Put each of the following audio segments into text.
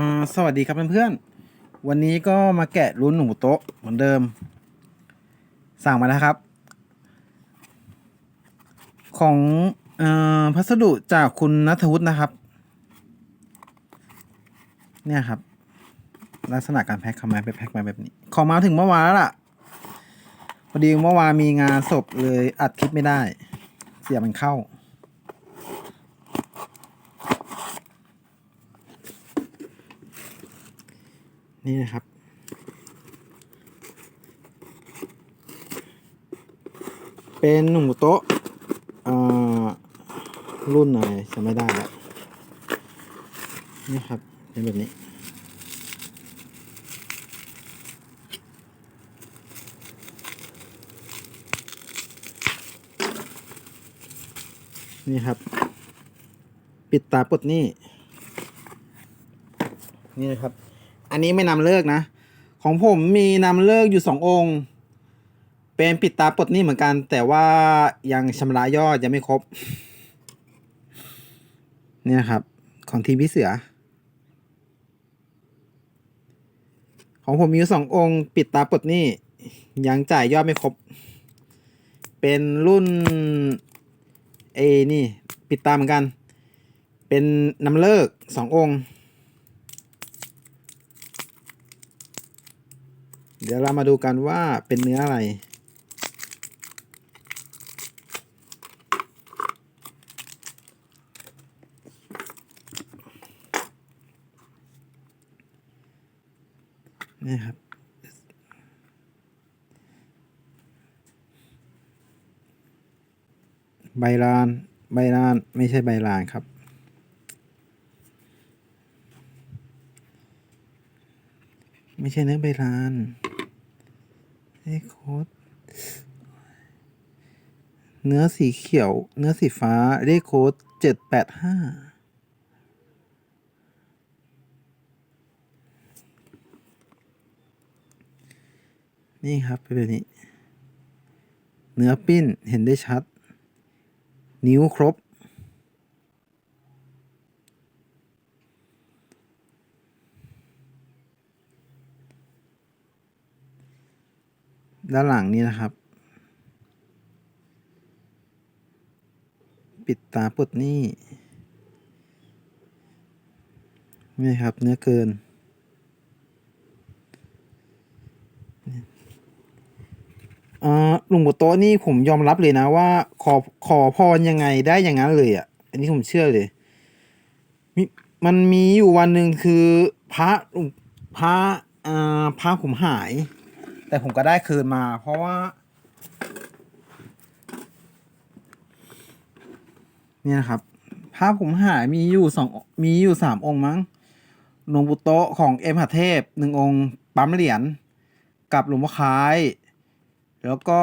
อ่าสวัสดีครับเพื่อนๆ วันนี้ก็มาแกะรุ่นหนูโต๊ะเหมือนเดิม สั่งมาแล้วครับ ของอพัสดุจากคุณนัทวุฒินะครับ เนี่ยครับ ลักษณะการแพ็คเขามาไปแพ็คมาแบบนี้ ของมาถึงเมื่อวานแล้วล่ะ พอดีเมื่อวานมีงานศพเลยอัดคลิปไม่ได้ เสียมันเข้า นี่นะครับ เป็นหนูโต๊ะรุ่นอะไรจะไม่ได้แล้วนี่ครับเป็นแบบนี้นี่ครับ ปิดตาปลดนี่นี่นะครับ อันนี้ไม่นำเลิกนะ ของผมมีนำเลิกอยู่สององค์ เป็นปิดตาปลดนี้เหมือนกัน แต่ว่ายังชำระยอดยังไม่ครบ เนี่ยครับ ของทีมพี่เสือ ของผมมีอยู่สององค์ ปิดตาปลดนี้ยังจ่ายยอดไม่ครบ เป็นรุ่นเอนี่ ปิดตาเหมือนกัน เป็นนำเลิกสององค์ เดี๋ยวเรามาดูกันว่าเป็นเนื้ออะไร นี่ครับ ใบลาน ใบลาน ไม่ใช่ใบลานครับไม่ใช่เนื้อใบลาน เอ้โค้ดเนื้อสีเขียว เนื้อสีฟ้าเลขโค้ดเจ็ดแปดห้านี่ครับเป็นแบบนี้ เนื้อปิ้นเห็นได้ชัด นิ้วครบ ด้านหลังนี่นะครับ ปิดตาปลดหนี่นี่ครับเนื้อเกิน อ่าลุงบโต๊ะนี่ผมยอมรับเลยนะว่า ขอขอพรยังไงได้อย่างนั้นเลยอะ อันนี้ผมเชื่อเลยมมันมีอยู่วันหนึ่งคือพระพระอ่าพระผมหาย แต่ผมก็ได้คืนมา เพราะว่า เนี่ยครับพระผมหายมีอยู่สองมีอยู่สามองค์มั้งหลวงปู่โตของเอ็มหาเทพหนึ่งองค์ปั๊มเหรียญกับหลวงพ่อคล้าย แล้วก็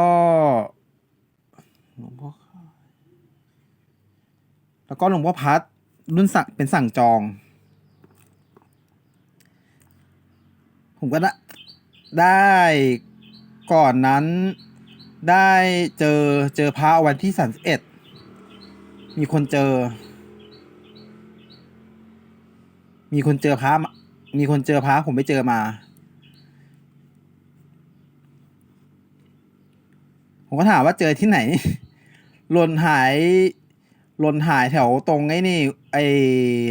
หลวงพ่อคายแล้วก็หลวงพ่อพัดรุ่นสั่งเป็นสั่งจอง ผมก็ได้ ได้ก่อนนั้นได้เจอเจอพระวันที่สามสิบเอ็ดมีคนเจอ มีคนเจอพระมามีคนเจอพระผมไปเจอมา ผมก็ถามว่าเจอที่ไหนหล่นหายหล่นหายแถวตรงไอ้นี่ ไอ้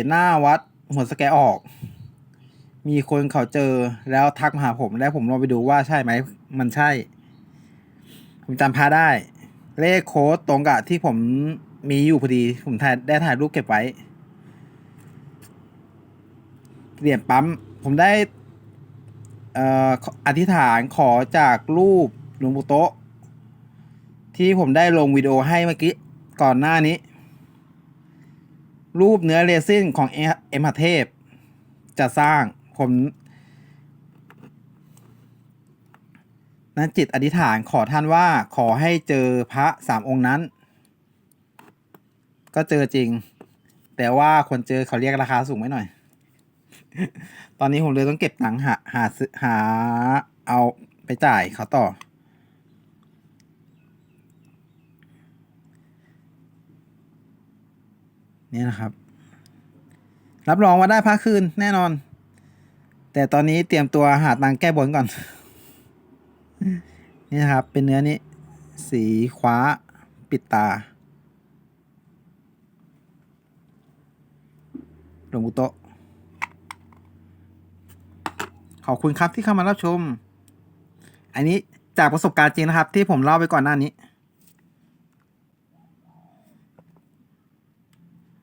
หน้าวัดหัวสแกออก มีคนเขาเจอแล้วทักมาหาผมแล้วผมลองไปดูว่าใช่ไหมมันใช่ ผมจำพาได้ เลขโค้ดตรงกับที่ผมมีอยู่พอดี ผมถ่ายได้ถ่ายรูปเก็บไว้เหรียญปั๊ม ผมได้เอ่ออธิษฐานขอจากรูปหลวงปู่โต๊ะที่ผมได้ลงวิดีโอให้เมื่อกี้ก่อนหน้านี้ รูปเนื้อเรซินของเอ็มหเทพจะสร้าง ผมนั้นจิตอธิษฐานขอท่านว่าขอให้เจอพระสามองค์นั้น ก็เจอจริง แต่ว่าคนเจอเขาเรียกราคาสูงไว้หน่อย ตอนนี้ผมเลยต้องเก็บตังค์หาหาซื้อหาเอาไปจ่ายเขาต่อ เนี่ยนะครับ รับรองว่าได้พระคืนแน่นอน แต่ตอนนี้เตรียมตัวหาตังแก้บนก่อน นี่นะครับ เป็นเนื้อนี้ สีคว้าปิดตา หลวงปู่โตขอบคุณครับที่เข้ามารับชม อันนี้จากประสบการณ์จริงนะครับ ที่ผมเล่าไปก่อนหน้านี้